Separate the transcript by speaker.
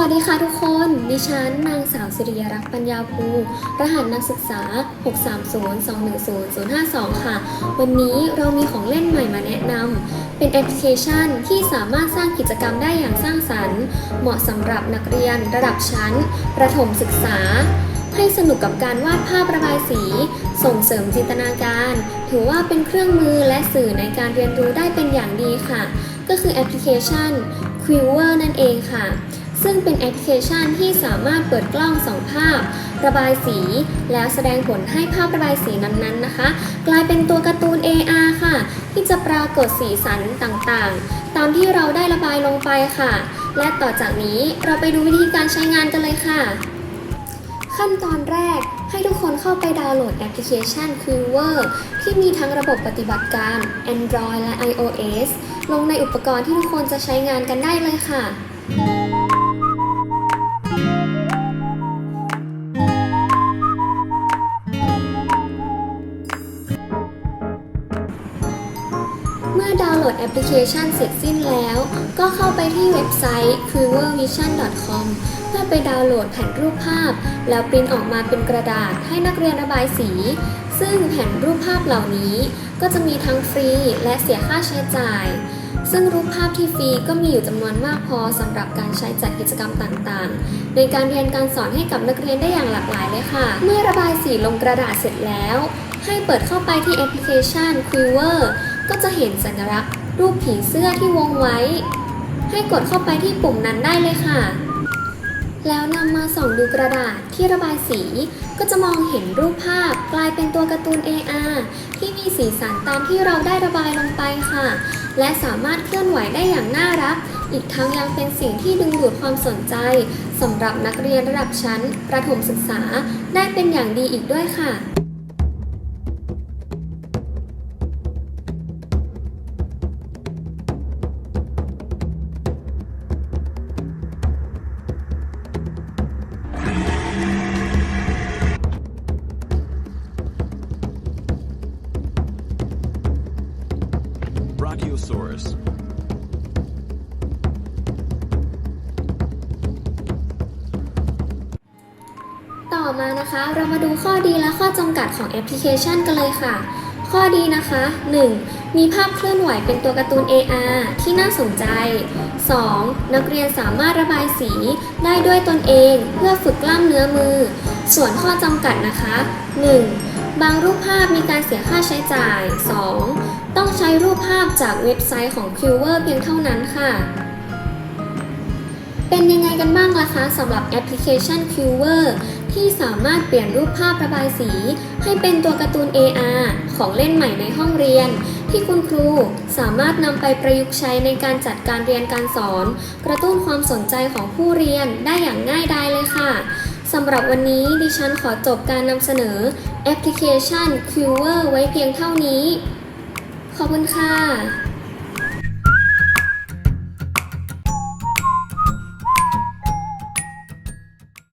Speaker 1: วัสดีค่ะทุกคน ดิฉันนางสาวสิริยรักษ์ปัญญาภู รหัสนักศึกษา 630210052 ค่ะ วันนี้เรามีของเล่นใหม่มาแนะนำ เป็นแอปพลิเคชันที่สามารถสร้างกิจกรรมได้อย่างสร้างสรรค์ เหมาะสำหรับนักเรียนระดับชั้น ประถมศึกษา ให้สนุกกับการวาดภาพระบายสี ส่งเสริมจินตนาการ ถือว่าเป็นเครื่องมือและสื่อในการเรียนรู้ได้เป็นอย่างดีค่ะ ก็คือแอปพลิเคชัน q u i v e r นั่นเองค่ะ ซึ่งเป็นแอปพลิเคชันที่สามารถเปิดกล้องสองภาพ ระบายสี แล้วแสดงผลให้ภาพระบายสีนั้นๆนะคะ กลายเป็นตัวการ์ตูน AR ค่ะ ที่จะปรากฏสีสันต่างๆ ตามที่เราได้ระบายลงไปค่ะ และต่อจากนี้เราไปดูวิธีการใช้งานกันเลยค่ะ ขั้นตอนแรกให้ทุกคนเข้าไปดาวน์โหลดแอปพลิเคชัน q u i v e r ที่มีทั้งระบบปฏิบัติการ Android และ iOS ลงในอุปกรณ์ที่ทุกคนจะใช้งานกันได้เลยค่ะ มื่อดาวน์โหลดแอปพลิเคชันเสร็จสิ้นแล้ว ก็เข้าไปที่เว็บไซต์ quivervision.com เพื่อไปดาวน์โหลดแผ่นรูปภาพ แล้วปริ้นออกมาเป็นกระดาษให้นักเรียนระบายสี ซึ่งแผ่นรูปภาพเหล่านี้ ก็จะมีทั้งฟรีและเสียค่าใช้จ่าย ซึ่งรูปภาพที่ฟรีก็มีอยู่จำนวนมากพอสำหรับการใช้จัดกิจกรรมต่างๆ ในการเรียนการสอนให้กับนักเรียนได้อย่างหลากหลายเลยค่ะ เมื่อระบายสีลงกระดาษเสร็จแล้ว ให้เปิดเข้าไปที่แอปพลิเคชัน Quiver ก็จะเห็นสัญลักษณ์รูปผีเสื้อที่วงไว้ ให้กดเข้าไปที่ปุ่มนั้นได้เลยค่ะ แล้วนำมาส่องดูกระดาษที่ระบายสี ก็จะมองเห็นรูปภาพกลายเป็นตัวการ์ตูน AR ที่มีสีสันตามที่เราได้ระบายลงไปค่ะ และสามารถเคลื่อนไหวได้อย่างน่ารัก อีกทั้งยังเป็นสิ่งที่ดึงดูดความสนใจสำหรับนักเรียนระดับชั้น ประถมศึกษาได้เป็นอย่างดีอีกด้วยค่ะ
Speaker 2: Brachiosaurus.
Speaker 1: ต่อมานะคะเรามาดูข้อดีและข้อจำกัดของแอปพลิเคชันกันเลยค่ะข้อดีนะคะ 1. มีภาพเคลื่อนไหวเป็นตัวการ์ตูน AR ที่น่าสนใจ 2. นักเรียนสามารถระบายสีได้ด้วยตนเองเพื่อฝึกกล้ามเนื้อมือ ส่วนข้อจำกัดนะคะ 1. บางรูปภาพมีการเสียค่าใช้จ่าย 2. ต้องใช้รูปภาพจากเว็บไซต์ของ q u v e r เพียงเท่านั้นค่ะ เป็นยังไงกันบ้างล่ะคะสำหรับแอปพลิเคชัน q u v e r ที่สามารถเปลี่ยนรูปภาพระบายสี ให้เป็นตัวการ์ตูน AR ของเล่นใหม่ในห้องเรียน ที่คุณครูสามารถนำไปประยุกต์ใช้ในการจัดการเรียนการสอน กระตุ้นความสนใจของผู้เรียนได้อย่างง่ายดายเลยค่ะสำหรับวันนี้ดิฉันขอจบการนำเสนอแอปพลิเคชัน q u v e r ไว้เพียงเท่านี้ ขอบคุณค่ะ